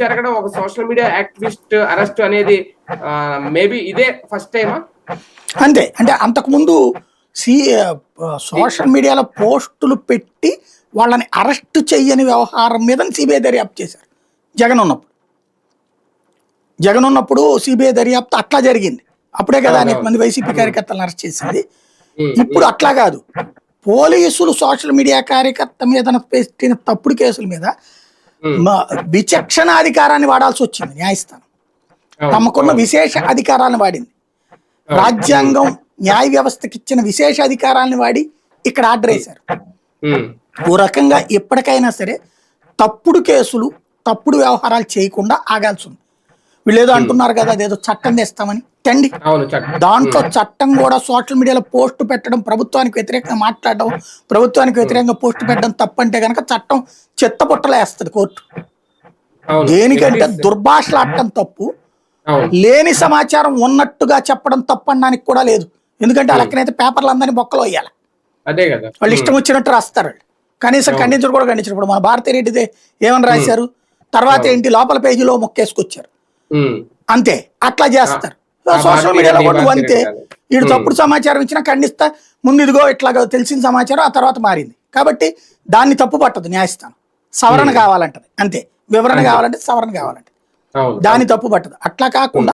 జరగడం ఒక social media activist arrest అనేది మేబీ ఇదే ఫస్ట్ టైమా? అంతే. అంటే అంతకుముందు సి సోషల్ మీడియాలో పోస్టులు పెట్టి వాళ్ళని అరెస్ట్ చెయ్యని వ్యవహారం మీద సిబిఐ దర్యాప్తు చేశారు. జగన్ ఉన్నప్పుడు. జగన్ ఉన్నప్పుడు సిబిఐ దర్యాప్తు అట్లా జరిగింది. అప్పుడే కదా అనేక మంది వైసీపీ కార్యకర్తలను అరెస్ట్ చేసింది. ఇప్పుడు అట్లా కాదు. పోలీసులు సోషల్ మీడియా కార్యకర్త మీద పెట్టిన తప్పుడు కేసుల మీద మ- విచక్షణాధికారాన్ని వాడాల్సి వచ్చింది న్యాయస్థానం. తమకున్న విశేష అధికారాలను వాడింది. రాజ్యాంగం న్యాయ వ్యవస్థకి ఇచ్చిన విశేష అధికారాలను వాడి ఇక్కడ ఆర్డర్ వేశారు. ఓ రకంగా ఎప్పటికైనా సరే తప్పుడు కేసులు తప్పుడు వ్యవహారాలు చేయకుండా ఆగాల్సి ఉంది. వీళ్ళు ఏదో అంటున్నారు కదా అదేదో చట్టం తెస్తామని. తెండి. దాంట్లో చట్టం కూడా సోషల్ మీడియాలో పోస్ట్ పెట్టడం ప్రభుత్వానికి వ్యతిరేకంగా మాట్లాడడం ప్రభుత్వానికి వ్యతిరేకంగా పోస్ట్ పెట్టడం తప్పంటే కనుక చట్టం చెత్తపుట్టలో వేస్తుంది కోర్టు. దేనికంటే దుర్భాషలాడటం తప్పు. లేని సమాచారం ఉన్నట్టుగా చెప్పడం తప్పనడానికి కూడా లేదు. ఎందుకంటే వాళ్ళకనైతే పేపర్లు అందరినీ బొక్కలో వేయాలి. అదే కదా. వాళ్ళు ఇష్టం వచ్చినట్టు రాస్తారు కనీసం ఖండించడం కూడా ఖండించడం. మన భారతీయ రెడ్డిదే ఏమని రాశారు? తర్వాత ఏంటి? లోపల పేజీలో మొక్కేసుకొచ్చారు. అంతే. అట్లా చేస్తారు. సోషల్ మీడియాలో కూడా నువ్వు అంతే. వీడు తప్పుడు సమాచారం ఇచ్చినా ఖండిస్తా. ముందు ఇదిగో ఇట్లా తెలిసిన సమాచారం ఆ తర్వాత మారింది. కాబట్టి దాన్ని తప్పు పట్టదు న్యాయస్థానం. సవరణ కావాలంటది. అంతే. వివరణ కావాలంటే సవరణ కావాలంటే దాన్ని తప్పు పట్టదు. అట్లా కాకుండా